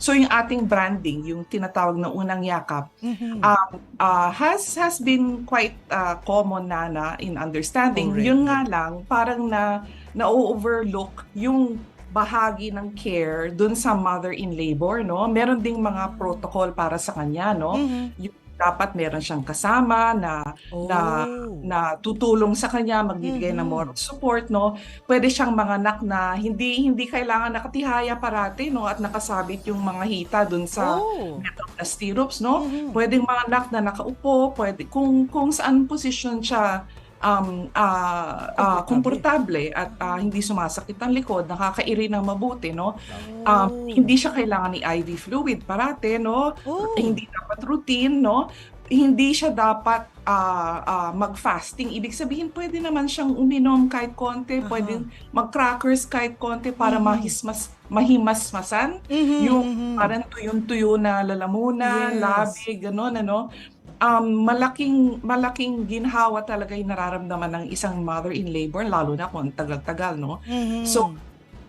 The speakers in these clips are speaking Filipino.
So yung ating branding, yung tinatawag na unang yakap, Mhm. um, uh, has has been quite uh, common na na in understanding. Correct. Yun nga lang, parang na na-overlook yung bahagi ng care dun sa mother in labor, no? Meron ding mga protocol para sa kanya, no? Mhm. Yung dapat meron siyang kasama na na Oh. na tutulong sa kanya, magbibigay ng Mhm. moral support, no? Pwede siyang manganak na hindi hindi kailangan nakatihaya parati, no? At nakasabit yung mga hita dun sa Oh. metal na stirrups, no? Mhm. Pwedeng manganak na nakaupo, pwede kung kung saan position siya um ah ah, komportable at ah, hindi sumasakit ang likod, nakakairi ng mabuti, no? Um, Oh. hindi siya kailangan ni IV fluid parate, no? Oh. Hindi dapat routine, no? Hindi siya dapat ah, ah, mag-fasting. Ibig sabihin, pwede naman siyang uminom kahit konti, Aha. pwedeng mag-crackers kahit konti para Mhm. mahismas, mahimasmasan Mhm, yung mhm. parang tuyong-tuyo na lalamunan, Yes. labi, gano'n, ano. Um, malaking malaking ginhawa talaga yung nararamdaman ng isang mother in labor, lalo na kung tagal-tagal, no? Mhm. So,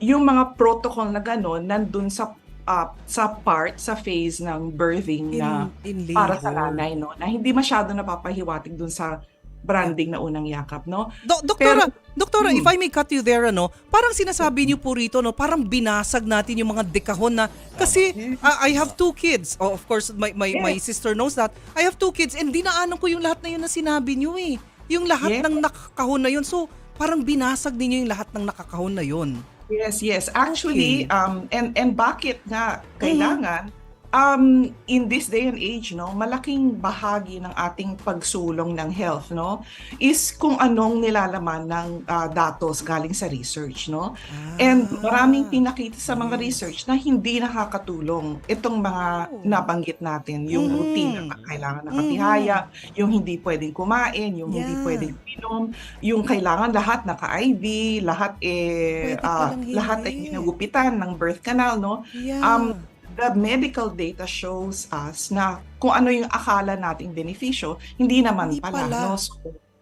yung mga protocol na gano'n, nandun sa ah, sa part, sa phase ng birthing na in, in para sa nanay, no? Na hindi masyado napapahiwatig dun sa branding na unang yakap, no? Do- doktora, doktora, Hmm. if I may cut you there, ano, parang sinasabi niyo po rito, no, parang binasag natin yung mga dekahon na, kasi ah, I have two kids. Oh, of course, my, my, my Yes. sister knows that. I have two kids and dinaanan ko yung lahat na yun na sinabi niyo eh. Yung lahat Yes. ng nakakahon na yun. So, parang binasag ninyo yung lahat ng nakakahon na yun. Yes, yes. Actually, Okay. um, and and bakit nga kailangan um in this day and age no malaking bahagi ng ating pagsulong ng health no is kung anong nilalaman ng ah, datos galing sa research no and maraming pinakita sa mga yes. research na hindi nakakatulong itong mga Oh. nabanggit natin yung Mhm. routine na kailangan nakatihaya yung hindi pwedeng kumain yung hindi Yeah. pwedeng inom yung kailangan lahat naka-IV lahat eh Pwede ah, palang lahat ay hindi. ginugupitan ng birth canal no Yeah. um, the medical data shows us na kung ano yung akala nating benepisyo, hindi naman Hindi pala, pala. no? So,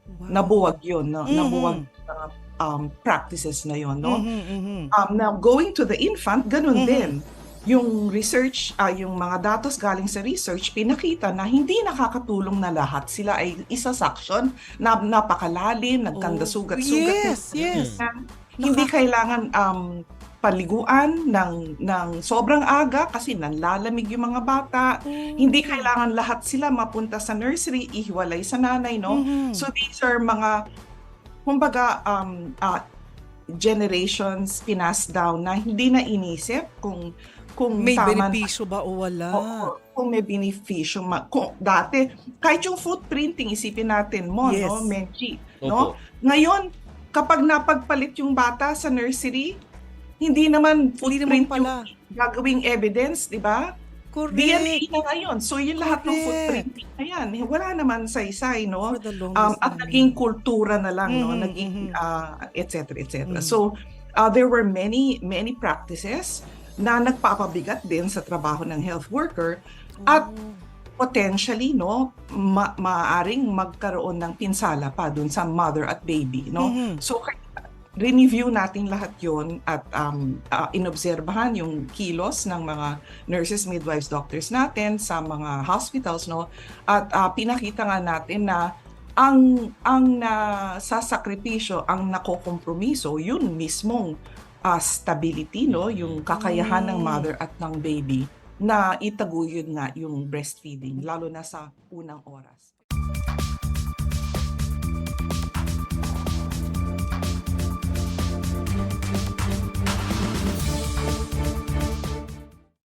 Wow. nabuwag yun, no? Mhm. Nabuwag mga um, practices na yun, no? Mhm, mhm. Um, now, going to the infant, ganun Mhm. din. Yung research, ah, yung mga datos galing sa research, pinakita na hindi nakakatulong na lahat. Sila ay isa-suction, na, napakalalim, nagkanda Oh. sugat-sugat. Yes, yes. Hindi kailangan um, paliguan ng, ng sobrang aga kasi nanlalamig yung mga bata. Hindi kailangan lahat sila mapunta sa nursery, ihiwalay sa nanay, no? Mhm. So these are mga, kumbaga, um, ah, generations passed down na hindi na inisip kung kung May tama benepisyo ba o wala? Oo, kung may benepisyo. Ma- kung, dati, kahit yung footprinting, isipin natin mo, Yes. no, Menchi, no? Ngayon, kapag napagpalit yung bata sa nursery, hindi naman Hindi naman footprint pala. yung gagawing evidence, di ba? Correct. DNA na ngayon. So, yung lahat ng footprinting na yan, wala naman no? For the longest Um, at time. naging kultura na lang, no? Mhm, Naging, uh, et cetera, et cetera. Mhm. So, uh, there were many, many practices na nagpapabigat din sa trabaho ng health worker at Oh. potentially no ma- maaring magkaroon ng pinsala pa dun sa mother at baby no Mhm. so kaya review natin lahat yon at um, ah, inobserbahan yung kilos ng mga nurses, midwives, doctors natin sa mga hospitals no? At ah, pinakita nga natin na ang ang nasasakripisyo ang nakokompromiso yun mismong ah, stability no? Yung kakayahan ng Mm. mother at ng baby na itaguyod nga yung breastfeeding lalo na sa unang oras